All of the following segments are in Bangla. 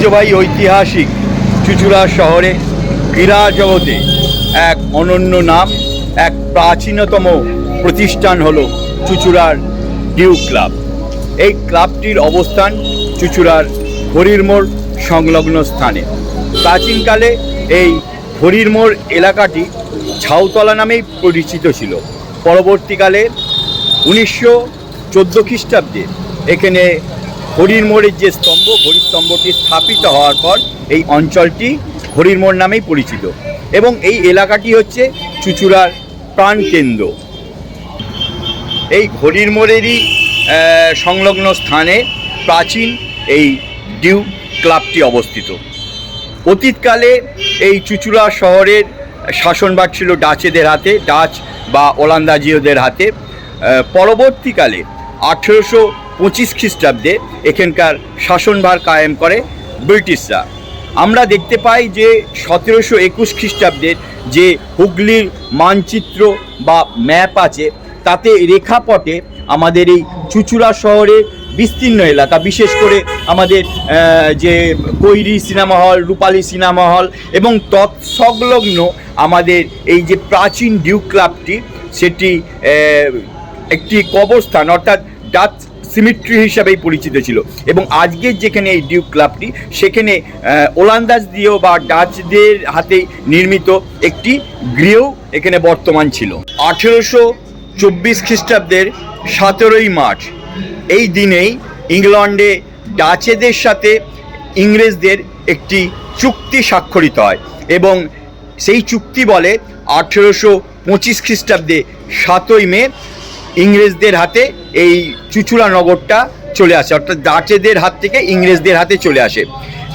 ঐতিহ্যবাহী ঐতিহাসিক চুচুড়া শহরে ক্রীড়া জগতে এক অনন্য নাম, এক প্রাচীনতম প্রতিষ্ঠান হলো চুচুড়ার ডিউ ক্লাব। এই ক্লাবটির অবস্থান চুচুড়ার হরিরমোড় সংলগ্ন স্থানে। প্রাচীনকালে এই হরিরমোড় এলাকাটি ছাউতলা নামেই পরিচিত ছিল। পরবর্তীকালে উনিশশো চোদ্দ খ্রিস্টাব্দে এখানে হরির মোড়ের যে স্তম্ভ হরির স্তম্ভটি স্থাপিত হওয়ার পর এই অঞ্চলটি হরির মোড় নামেই পরিচিত। এবং এই এলাকাটি হচ্ছে চুচুড়ার প্রাণকেন্দ্র। এই হরির মোড়েরই সংলগ্ন স্থানে প্রাচীন এই ডিউ ক্লাবটি অবস্থিত। অতীতকালে এই চুচুড়া শহরের শাসনভার ছিল ডাচেদের হাতে, ডাচ বা ওলান্দাজীয়দের হাতে। পরবর্তীকালে আঠেরোশো পঁচিশ খ্রিস্টাব্দে এখানকার শাসনভার কায়েম করে ব্রিটিশরা। আমরা দেখতে পাই যে সতেরোশো একুশ খ্রিস্টাব্দের যে হুগলির মানচিত্র বা ম্যাপ আছে, তাতে রেখাপটে আমাদের এই চুচুড়া শহরের বিস্তীর্ণ এলাকা, বিশেষ করে আমাদের যে কৈরি সিনেমা হল, রূপালী সিনেমা হল এবং তৎসংলগ্ন আমাদের এই যে প্রাচীন ডিউ ক্লাবটি, সেটি একটি কবরস্থান অর্থাৎ ডাচ সিমিট্রি হিসাবেই পরিচিত ছিল। এবং আজকের যেখানে এই ডিউক ক্লাবটি সেখানে ওলান্দাজ দিয়েও বা ডাচদের হাতে নির্মিত একটি গৃহ এখানে বর্তমান ছিল। আঠেরোশো চব্বিশ খ্রিস্টাব্দের সতেরোই মার্চ, এই দিনেই ইংল্যান্ডে ডাচেদের সাথে ইংরেজদের একটি চুক্তি স্বাক্ষরিত হয় এবং সেই চুক্তি বলে আঠেরোশো পঁচিশ খ্রিস্টাব্দে সাতই মে ইংরেজদের হাতে এই চুচুড়া নগরটা চলে আসে, অর্থাৎ ডাচেদের হাত থেকে ইংরেজদের হাতে চলে আসে।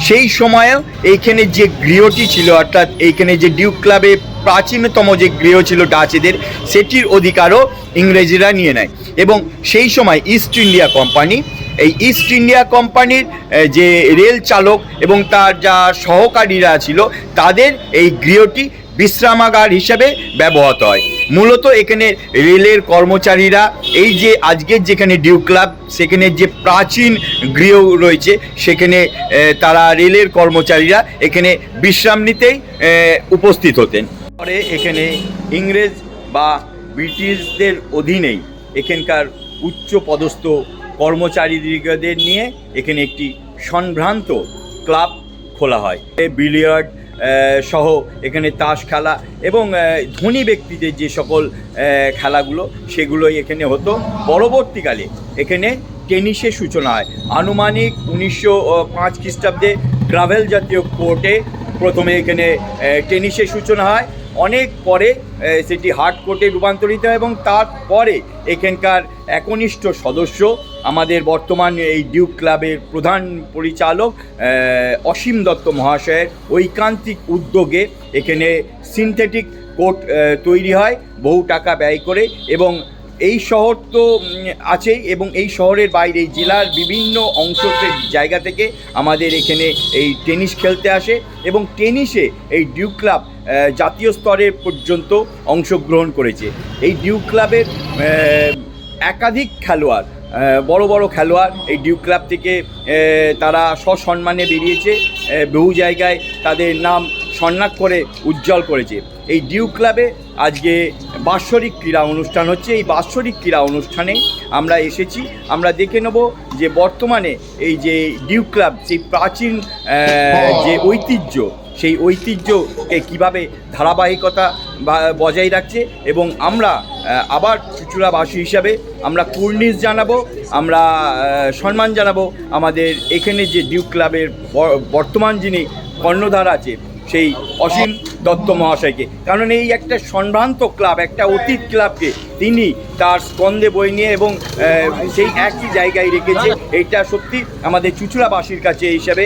সেই সময়েও এইখানে যে গৃহটি ছিল, অর্থাৎ এইখানে যে ডিউক ক্লাবে প্রাচীনতম যে গৃহ ছিল ডাচেদের সেটির অধিকারও ইংরেজিরা নিয়ে নেয়। এবং সেই সময় ইস্ট ইন্ডিয়া কোম্পানি এই ইস্ট ইন্ডিয়া কোম্পানির যে রেল চালক এবং তার যা সহকারীরা ছিল, তাদের এই গৃহটি বিশ্রামাগার হিসেবে ব্যবহৃত হয়। মূলত এখানে রেলের কর্মচারীরা, এই যে আজকের যেখানে ডিউ ক্লাব, সেখানে যে প্রাচীন গৃহ রয়েছে, সেখানে তারা রেলের কর্মচারীরা এখানে বিশ্রাম নিতেই উপস্থিত হতেন। পরে এখানে ইংরেজ বা ব্রিটিশদের অধীনেই এখানকার উচ্চ পদস্থ কর্মচারীদের নিয়ে এখানে একটি সম্ভ্রান্ত ক্লাব খোলা হয়। বিলিয়ার্ড সহ এখানে তাস খেলা এবং ধনী ব্যক্তিদের যে সকল খেলাগুলো সেগুলোই এখানে হতো। পরবর্তীকালে এখানে টেনিসের সূচনা হয়। আনুমানিক উনিশশো পাঁচ খ্রিস্টাব্দে ট্রাভেল জাতীয় কোর্টে প্রথমে এখানে টেনিসের সূচনা হয়। অনেক পরে সেটি হার্ড কোর্টে রূপান্তরিত হয় এবং তারপরে এখানকার একনিষ্ঠ সদস্য আমাদের বর্তমান এই ডিউক ক্লাবের প্রধান পরিচালক অসীম দত্ত মহাশয়ের ঐকান্তিক উদ্যোগে এখানে সিনথেটিক কোর্ট তৈরি হয়, বহু টাকা ব্যয় করে এবং এই শহর তো আছেই এবং এই শহরের বাইরে জেলার বিভিন্ন অংশ জায়গা থেকে আমাদের এখানে এই টেনিস খেলতে আসে এবং টেনিসে এই ডিউ ক্লাব জাতীয় স্তরের পর্যন্ত অংশগ্রহণ করেছে। এই ডিউ ক্লাবের একাধিক খেলোয়াড় বড় বড় খেলোয়াড় এই ডিউ ক্লাব থেকে তারা সসম্মানে বেরিয়েছে বহু জায়গায় তাদের নাম স্বর্ণাক্ষরে উজ্জ্বল করেছে। এই ডিউ ক্লাবে আজকে বাৎসরিক ক্রীড়া অনুষ্ঠান হচ্ছে। এই বাৎসরিক ক্রীড়া অনুষ্ঠানে আমরা এসেছি। আমরা দেখে নেব যে বর্তমানে এই যে ডিউ ক্লাব সেই প্রাচীন যে ঐতিহ্য সেই ঐতিহ্যকে কীভাবে ধারাবাহিকতা বজায় রাখছে এবং আমরা আবার চুচুড়াবাসী হিসাবে আমরা কুর্নিশ জানাব, আমরা সম্মান জানাব আমাদের এখানে যে ডিউ ক্লাবের বর্তমান যিনি কর্ণধার আছে সেই অসীম দত্ত মহাশয়কে। কারণ এই একটা সম্ভ্রান্ত ক্লাব একটা অতীত ক্লাবকে তিনি তার স্কন্ধে বই নিয়ে এবং সেই একই জায়গায় রেখেছে। এইটা সত্যি আমাদের চুচুড়াবাসীর কাছে হিসাবে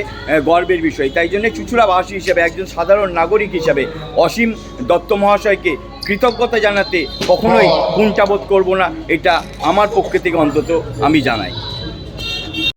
গর্বের বিষয়। তাই জন্য চুচুড়াবাসী হিসাবে একজন সাধারণ নাগরিক হিসাবে অসীম দত্ত মহাশয়কে কৃতজ্ঞতা জানাতে কখনোই কুণ্ঠাবোধ করব না। এটা আমার পক্ষ থেকে অন্তত আমি জানাই।